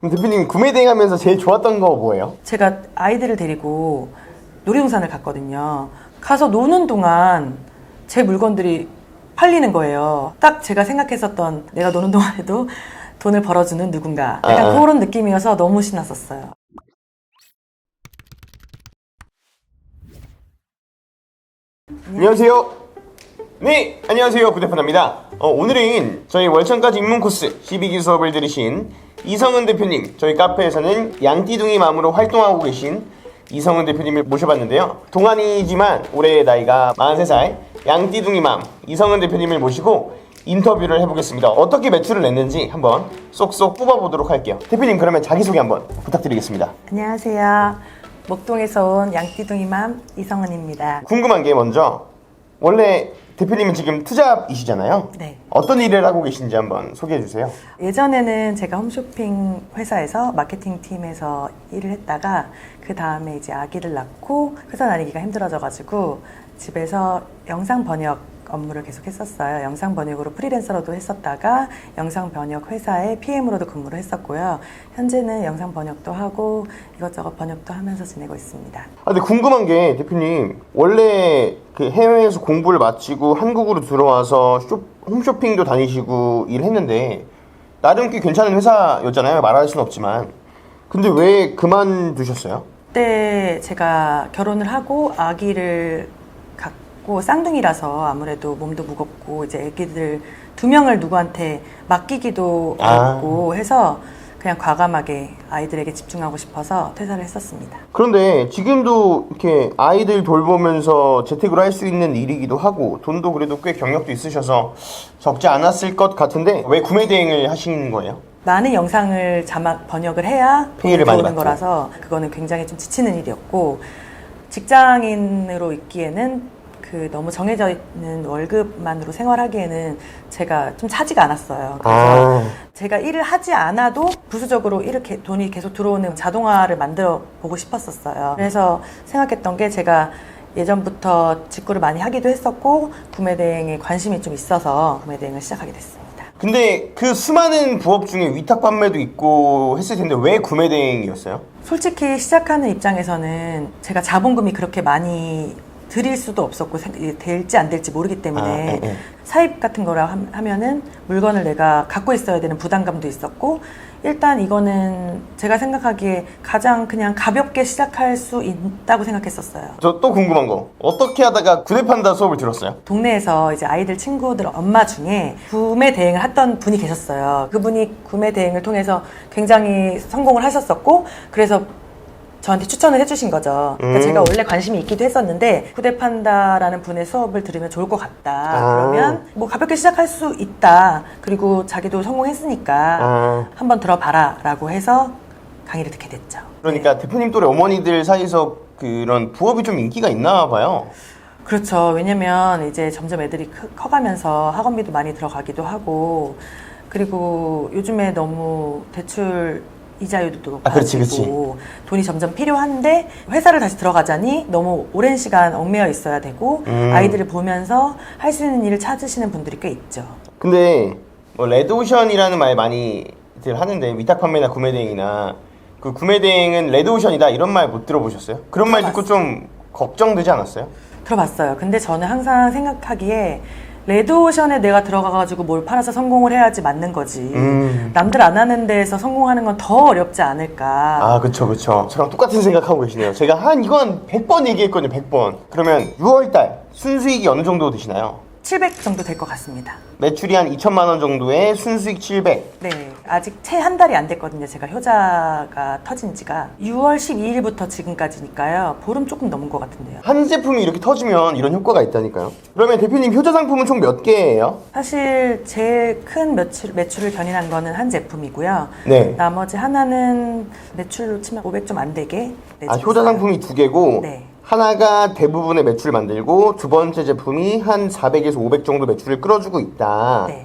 그럼 대표님 구매 대행하면서 제일 좋았던 거 뭐예요? 제가 아이들을 데리고 놀이동산을 갔거든요. 가서 노는 동안 제 물건들이 팔리는 거예요. 딱 제가 생각했었던 내가 노는 동안에도 돈을 벌어주는 누군가. 약간 아. 그런 느낌이어서 너무 신났었어요. 안녕하세요. 네, 안녕하세요. 구대표입니다. 어, 오늘은 저희 월천까지 입문 코스 12기 수업을 들으신 이성은 대표님, 저희 카페에서는 양띠둥이 맘으로 활동하고 계신 이성은 대표님을 모셔봤는데요. 동안이지만 올해 나이가 43살, 양띠둥이 맘 이성은 대표님을 모시고 인터뷰를 해보겠습니다. 어떻게 매출을 냈는지 한번 쏙쏙 뽑아보도록 할게요. 대표님 그러면 자기소개 한번 부탁드리겠습니다. 안녕하세요. 목동에서 온 양띠둥이맘 이성은입니다. 궁금한 게 먼저 원래 대표님은 지금 투잡이시잖아요. 네. 어떤 일을 하고 계신지 한번 소개해 주세요. 예전에는 제가 홈쇼핑 회사에서 마케팅 팀에서 일을 했다가 그 다음에 이제 아기를 낳고 회사 다니기가 힘들어져가지고 집에서 영상 번역 업무를 계속 했었어요. 영상 번역으로 프리랜서로도 했었다가 영상 번역 회사의 PM으로도 근무를 했었고요. 현재는 영상 번역도 하고 이것저것 번역도 하면서 지내고 있습니다. 아, 근데 궁금한 게 대표님 원래 그 해외에서 공부를 마치고 한국으로 들어와서 쇼, 홈쇼핑도 다니시고 일했는데 나름 꽤 괜찮은 회사였잖아요. 말할 수는 없지만. 근데 왜 그만두셨어요? 그때 제가 결혼을 하고 아기를 갖고 쌍둥이라서 아무래도 몸도 무겁고 이제 아기들 두 명을 누구한테 맡기기도 아. 어렵고 해서 그냥 과감하게 아이들에게 집중하고 싶어서 퇴사를 했었습니다. 그런데 지금도 이렇게 아이들 돌보면서 재택으로 할 수 있는 일이기도 하고 돈도 그래도 꽤 경력도 있으셔서 적지 않았을 것 같은데 왜 구매 대행을 하신 거예요? 많은 영상을 자막 번역을 해야 돈이 페이를 많이 들어오는 받고. 거라서 그거는 굉장히 좀 지치는 일이었고 직장인으로 있기에는 그 너무 정해져 있는 월급만으로 생활하기에는 제가 좀 차지가 않았어요. 그래서 아. 제가 일을 하지 않아도 부수적으로 이렇게 돈이 계속 들어오는 자동화를 만들어 보고 싶었었어요. 그래서 생각했던 게 제가 예전부터 직구를 많이 하기도 했었고 구매 대행에 관심이 좀 있어서 구매 대행을 시작하게 됐습니다. 근데 그 수많은 부업 중에 위탁 판매도 있고 했을 텐데 왜 구매 대행이었어요? 솔직히 시작하는 입장에서는 제가 자본금이 그렇게 많이 드릴 수도 없었고 생- 될지 안 될지 모르기 때문에 아, 예, 예. 사입 같은 거라 함- 하면은 물건을 내가 갖고 있어야 되는 부담감도 있었고 일단 이거는 제가 생각하기에 가장 그냥 가볍게 시작할 수 있다고 생각했었어요. 저 또 궁금한 거 어떻게 하다가 구대판다 수업을 들었어요? 동네에서 이제 아이들 친구들 엄마 중에 구매 대행을 했던 분이 계셨어요. 그분이 구매 대행을 통해서 굉장히 성공을 하셨었고, 그래서 저한테 추천을 해주신 거죠. 그러니까 음. 제가 원래 관심이 있기도 했었는데, 후대판다라는 분의 수업을 들으면 좋을 것 같다. 아. 그러면 뭐 가볍게 시작할 수 있다. 그리고 자기도 성공했으니까 아. 한번 들어봐라. 라고 해서 강의를 듣게 됐죠. 그러니까 대표님 또래 어머니들 사이에서 그런 부업이 좀 인기가 있나 봐요. 그렇죠. 왜냐면 이제 점점 애들이 크- 커가면서 학원비도 많이 들어가기도 하고 그리고 요즘에 너무 대출 이자율도 높아지고 아, 그렇지, 그렇지. 돈이 점점 필요한데 회사를 다시 들어가자니 너무 오랜 시간 얽매여 있어야 되고 음. 아이들을 보면서 할 수 있는 일을 찾으시는 분들이 꽤 있죠. 근데 뭐 레드오션이라는 말 많이들 하는데 위탁 판매나 구매 대행이나 그 구매 대행은 레드오션이다 이런 말 못 들어보셨어요? 그런 말 듣고 좀 걱정되지 않았어요? 들어봤어요. 근데 저는 항상 생각하기에 레드오션에 내가 들어가가지고 뭘 팔아서 성공을 해야지 맞는 거지. 음. 남들 안 하는 데에서 성공하는 건 더 어렵지 않을까. 아 그쵸 그쵸 저랑 똑같은 생각하고 계시네요 제가 한 이건 100번 얘기했거든요 100번 그러면 6월달 순수익이 어느 정도 되시나요? 700 정도 될 것 같습니다. 매출이 한 2천만 원 정도에 순수익 700 네. 아직 채 한 달이 안 됐거든요. 제가 효자가 터진 지가. 6월 12일부터 지금까지니까요. 보름 조금 넘은 것 같은데요. 한 제품이 이렇게 터지면 이런 효과가 있다니까요 그러면 대표님 효자 상품은 총 몇 개예요? 사실 제일 큰 매출, 매출을 견인한 거는 한 제품이고요. 네. 나머지 하나는 매출로 치면 500 좀 안 되게. 아 효자. 상품이 두 개고 네. 하나가 대부분의 매출을 만들고 두 번째 제품이 한 400에서 500 정도 매출을 끌어주고 있다. 네.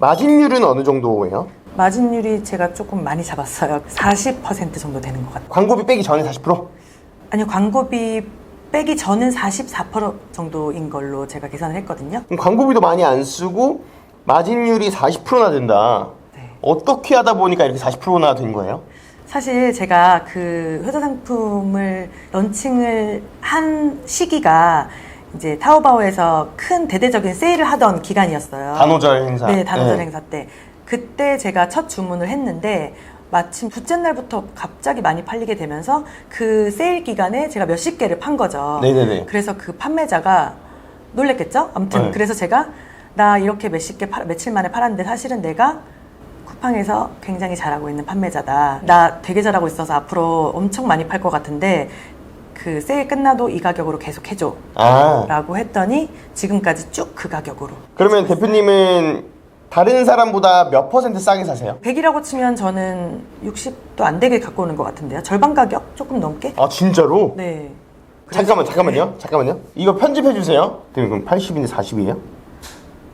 마진율은 어느 정도예요? 마진율이 제가 조금 많이 잡았어요. 40% 정도 되는 것 같아요. 광고비 빼기 전에 40%? 아니요, 광고비 빼기 전은 44% 정도인 걸로 제가 계산을 했거든요. 그럼 광고비도 많이 안 쓰고 마진율이 40%나 된다. 네. 어떻게 하다 보니까 이렇게 40%나 된 거예요? 사실 제가 그 회사 상품을 런칭을 한 시기가 이제 타오바오에서 큰 대대적인 세일을 하던 기간이었어요. 단오절 행사. 네, 단오절 네. 행사 때. 그때 제가 첫 주문을 했는데 마침 둘째 날부터 갑자기 많이 팔리게 되면서 그 세일 기간에 제가 몇십 개를 판 거죠. 네네네. 그래서 그 판매자가 놀랬겠죠? 아무튼 네. 그래서 제가 나 이렇게 몇십 개 팔- 며칠 만에 팔았는데 사실은 내가 쿠팡에서 굉장히 잘하고 있는 판매자다. 나 되게 잘하고 있어서 앞으로 엄청 많이 팔 것 같은데 그 세일 끝나도 이 가격으로 계속 해줘. 아. 라고 했더니 지금까지 쭉 그 가격으로. 그러면 대표님은 다른 사람보다 몇 퍼센트 싸게 사세요? 100이라고 치면 저는 60도 안 되게 갖고 오는 것 같은데요. 절반 가격? 조금 넘게? 아 진짜로? 네. 잠깐만 잠깐만요. 잠깐만요. 이거 편집해 주세요. 그럼 80인데 40이에요?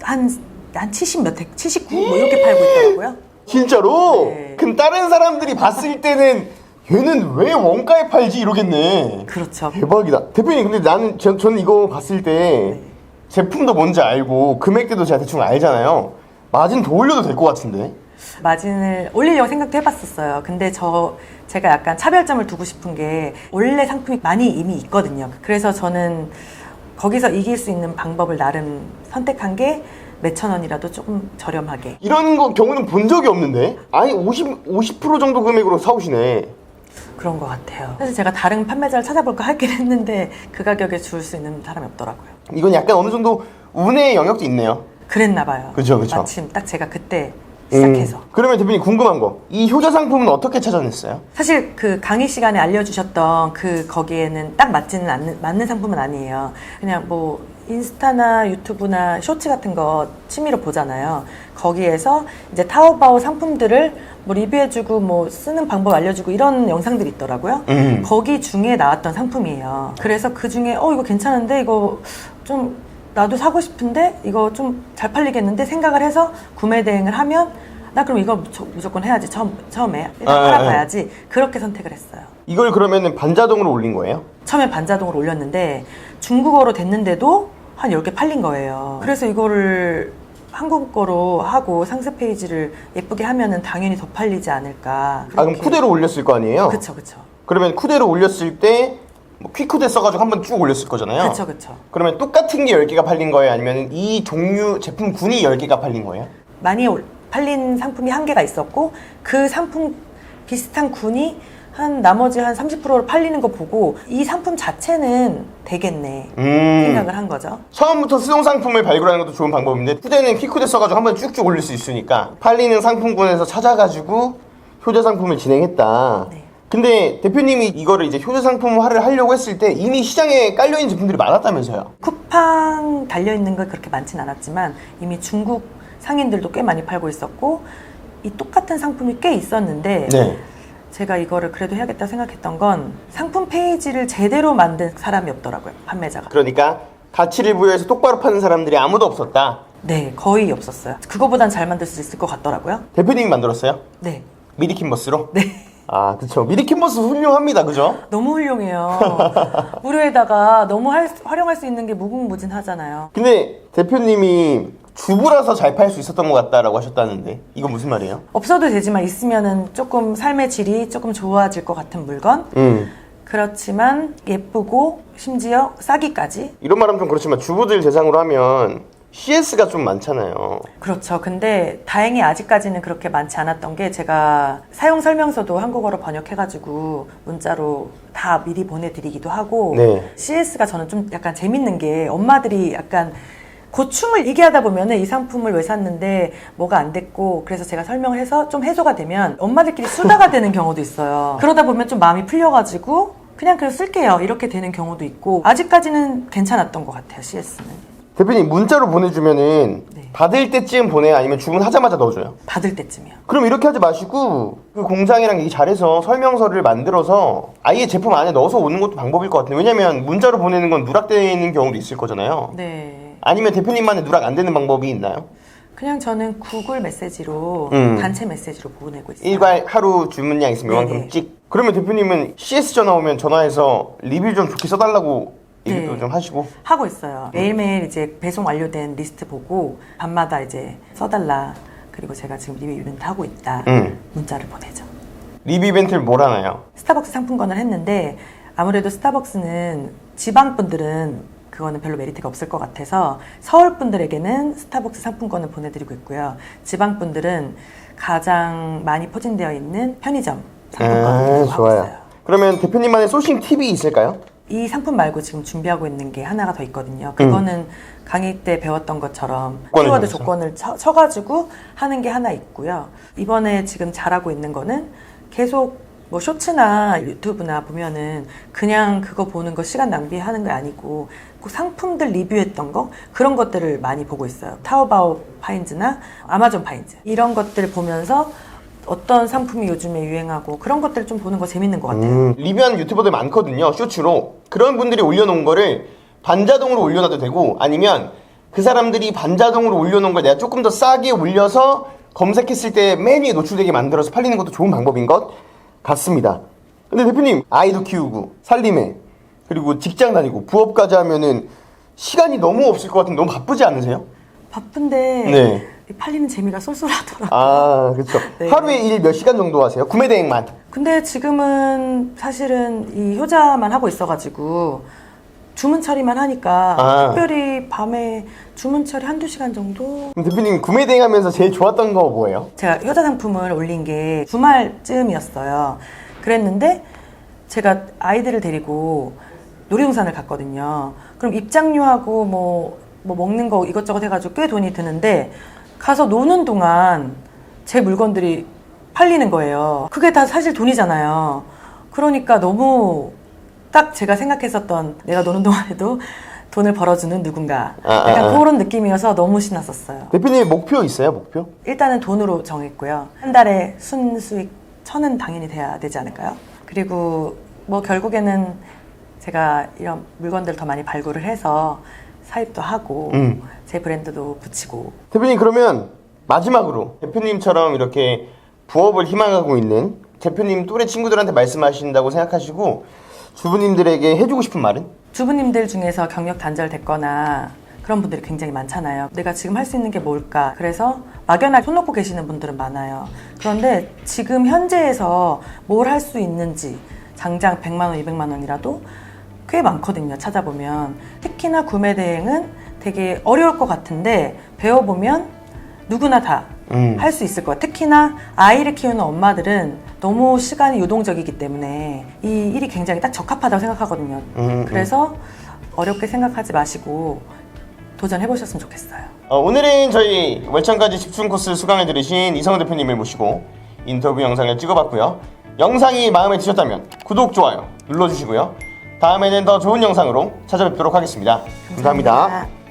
한, 한 70몇 회, 79? 뭐 이렇게 팔고 있더라고요. 진짜로? 네. 그럼 다른 사람들이 봤을 때는 얘는 왜 원가에 팔지 이러겠네. 그렇죠. 대박이다. 대표님 근데 나는 저, 저는 이거 봤을 때 제품도 뭔지 알고 금액대도 제가 대충 알잖아요. 마진 더 올려도 될 것 같은데. 마진을 올리려고 생각도 해봤었어요. 근데 저 제가 약간 차별점을 두고 싶은 게 원래 상품이 많이 이미 있거든요. 그래서 저는 거기서 이길 수 있는 방법을 나름 선택한 게 몇천 원이라도 조금 저렴하게. 이런 거 경우는 본 적이 없는데. 아니 50 50% 정도 금액으로 사오시네. 그런 것 같아요. 사실 제가 다른 판매자를 찾아볼까 하긴 했는데 그 가격에 줄 수 있는 사람이 없더라고요. 이건 약간 어느 정도 운의 영역도 있네요. 그랬나 봐요. 그죠, 그죠. 마침 딱 제가 그때 시작해서. 음. 그러면 대표님 궁금한 거. 이 효자 상품은 어떻게 찾아냈어요? 사실 그 강의 시간에 알려주셨던 그 거기에는 딱 맞지는 않는 맞는 상품은 아니에요. 그냥 뭐 인스타나 유튜브나 쇼츠 같은 거 취미로 보잖아요. 거기에서 이제 타오바오 상품들을 뭐 리뷰해주고 뭐 쓰는 방법 알려주고 이런 영상들이 있더라고요. 음. 거기 중에 나왔던 상품이에요. 그래서 그 중에 어 이거 괜찮은데 이거 좀 나도 사고 싶은데 이거 좀 잘 팔리겠는데 생각을 해서 구매 대행을 하면 나 그럼 이거 무조- 무조건 해야지 처음 처음에 일단 아, 팔아봐야지 그렇게 선택을 했어요. 이걸 그러면은 반자동으로 올린 거예요? 처음에 반자동으로 올렸는데 중국어로 됐는데도 한 10개 팔린 거예요. 그래서 이거를 한국어로 하고 상세 페이지를 예쁘게 하면은 당연히 더 팔리지 않을까. 아 그럼 쿠데로 올렸을 거 아니에요? 그쵸 그쵸. 그러면 쿠데로 올렸을 때 뭐 퀵쿠데 써가지고 한 번 쭉 올렸을 거잖아요. 그쵸 그쵸. 그러면 똑같은 게 10개가 팔린 거예요? 아니면 이 종류 제품군이 10개가 팔린 거예요? 많이 올- 팔린 상품이 한 개가 있었고 그 상품 비슷한 군이 한 나머지 한 30%를 팔리는 거 보고 이 상품 자체는 되겠네 음. 생각을 한 거죠. 처음부터 수동 상품을 발굴하는 것도 좋은 방법인데 쿠데는 퀵쿠데 써가지고 한번 쭉쭉 올릴 수 있으니까 팔리는 상품군에서 찾아가지고 효자 상품을 진행했다. 네. 근데 대표님이 이거를 이제 효자 상품화를 하려고 했을 때 이미 시장에 깔려 있는 제품들이 많았다면서요? 쿠팡 달려 있는 건 그렇게 많진 않았지만 이미 중국 상인들도 꽤 많이 팔고 있었고 이 똑같은 상품이 꽤 있었는데 네. 제가 이거를 그래도 해야겠다 생각했던 건 상품 페이지를 제대로 만든 사람이 없더라고요 판매자가. 그러니까 가치를 부여해서 똑바로 파는 사람들이 아무도 없었다. 네 거의 없었어요. 그거보단 잘 만들 수 있을 것 같더라고요. 대표님이 만들었어요? 네. 미리킴버스로? 네. 아, 그쵸. 미리킴버스 훌륭합니다. 그죠? 너무 훌륭해요. 무료에다가 너무 할 수- 활용할 수 있는 게 무궁무진하잖아요. 근데 대표님이 주부라서 잘 팔 수 있었던 것 같다라고 하셨다는데 이건 무슨 말이에요? 없어도 되지만 있으면은 조금 삶의 질이 조금 좋아질 것 같은 물건. 음. 그렇지만 예쁘고 심지어 싸기까지. 이런 말하면 좀 그렇지만 주부들 대상으로 하면 CS가 좀 많잖아요. 그렇죠. 근데 다행히 아직까지는 그렇게 많지 않았던 게 제가 사용 설명서도 한국어로 번역해가지고 문자로 다 미리 보내드리기도 하고 네. CS가 저는 좀 약간 재밌는 게 엄마들이 약간 고충을 얘기하다 보면은 이 상품을 왜 샀는데 뭐가 안 됐고 그래서 제가 설명을 해서 좀 해소가 되면 엄마들끼리 수다가 되는 경우도 있어요. 그러다 보면 좀 마음이 풀려가지고 그냥 그냥 쓸게요 이렇게 되는 경우도 있고 아직까지는 괜찮았던 것 같아요 CS는 대표님 문자로 보내주면은 네. 받을 때쯤 보내요? 아니면 주문하자마자 넣어줘요? 받을 때쯤이요. 그럼 이렇게 하지 마시고 그 공장이랑 얘기 잘해서 설명서를 만들어서 아예 제품 안에 넣어서 오는 것도 방법일 것 같아요. 왜냐면 문자로 보내는 건 누락되는 경우도 있을 거잖아요. 네. 아니면 대표님만의 누락 안 되는 방법이 있나요? 그냥 저는 구글 메시지로 음. 단체 메시지로 보내고 있어요. 일괄 하루 주문량 있으면 네네. 이만큼 찍. 그러면 대표님은 CS 전화 오면 전화해서 리뷰 좀 좋게 써달라고 네. 좀 하시고. 하고 있어요. 매일매일 이제 배송 완료된 리스트 보고 밤마다 이제 써달라. 그리고 제가 지금 리뷰 이벤트 하고 있다. 음. 문자를 보내죠. 리뷰 이벤트를 뭘 하나요? 스타벅스 상품권을 했는데 아무래도 스타벅스는 지방 분들은 그거는 별로 메리트가 없을 것 같아서 서울 분들에게는 스타벅스 상품권을 보내드리고 있고요. 지방 분들은 가장 많이 포진되어 있는 편의점 상품권을 아, 드리고 하고 좋아요. 있어요. 그러면 대표님만의 소싱 팁이 있을까요? 이 상품 말고 지금 준비하고 있는 게 하나가 더 있거든요. 그거는 강의 때 배웠던 것처럼 음. 조건을 키워드 정해서. 조건을 쳐, 쳐가지고 하는 게 하나 있고요. 이번에 지금 잘하고 있는 거는 계속 뭐 쇼츠나 유튜브나 보면은 그냥 그거 보는 거 시간 낭비하는 게 아니고 꼭 상품들 리뷰했던 거 그런 것들을 많이 보고 있어요. 타오바오 파인즈나 아마존 파인즈 이런 것들 보면서 어떤 상품이 요즘에 유행하고 그런 것들 좀 보는 거 재밌는 것 같아요. 음, 리뷰하는 유튜버들 많거든요. 쇼츠로. 그런 분들이 올려놓은 거를 반자동으로 올려놔도 되고 아니면 그 사람들이 반자동으로 올려놓은 걸 내가 조금 더 싸게 올려서 검색했을 때 맨 위에 노출되게 만들어서 팔리는 것도 좋은 방법인 것 같습니다. 근데 대표님 아이도 키우고 살림에 그리고 직장 다니고 부업까지 하면은 시간이 너무 없을 것 같은데 너무 바쁘지 않으세요? 바쁜데 네. 팔리는 재미가 쏠쏠하더라고요. 아 그렇죠. 네. 하루에 일 몇 시간 정도 하세요? 구매 대행만. 근데 지금은 사실은 이 효자만 하고 있어가지고 주문 처리만 하니까 아. 특별히 밤에 주문 처리 한두 시간 정도? 그럼 대표님 구매 대행하면서 제일 좋았던 거 뭐예요? 제가 효자 상품을 올린 게 주말쯤이었어요. 그랬는데 제가 아이들을 데리고 놀이동산을 갔거든요. 그럼 입장료하고 뭐, 뭐 먹는 거 이것저것 해가지고 꽤 돈이 드는데 가서 노는 동안 제 물건들이 팔리는 거예요. 그게 다 사실 돈이잖아요. 그러니까 너무 딱 제가 생각했었던 내가 노는 동안에도 돈을 벌어주는 누군가. 아, 아, 약간 아. 그런 느낌이어서 너무 신났었어요. 대표님 목표 있어요? 목표? 일단은 돈으로 정했고요. 한 달에 순수익 천은 당연히 돼야 되지 않을까요? 그리고 뭐 결국에는 제가 이런 물건들을 더 많이 발굴을 해서 사입도 하고 음. 제 브랜드도 붙이고 대표님 그러면 마지막으로 대표님처럼 이렇게 부업을 희망하고 있는 대표님 또래 친구들한테 말씀하신다고 생각하시고 주부님들에게 해주고 싶은 말은? 주부님들 중에서 경력 단절됐거나 그런 분들이 굉장히 많잖아요. 내가 지금 할 수 있는 게 뭘까? 그래서 막연하게 손 놓고 계시는 분들은 많아요. 그런데 지금 현재에서 뭘 할 수 있는지 당장 100만 원, 200만 원이라도 꽤 많거든요. 찾아보면. 특히나 구매 대행은 되게 어려울 것 같은데 배워보면 누구나 다 음. 할 수 있을 거예요. 특히나 아이를 키우는 엄마들은 너무 시간이 유동적이기 때문에 이 일이 굉장히 딱 적합하다고 생각하거든요. 음, 그래서 어렵게 생각하지 마시고 도전해 보셨으면 좋겠어요. 어, 오늘은 저희 월천까지 집중 코스 수강을 들으신 이성우 대표님을 모시고 인터뷰 영상을 찍어봤고요. 영상이 마음에 드셨다면 구독, 좋아요 눌러주시고요. 다음에는 더 좋은 영상으로 찾아뵙도록 하겠습니다 감사합니다. 감사합니다.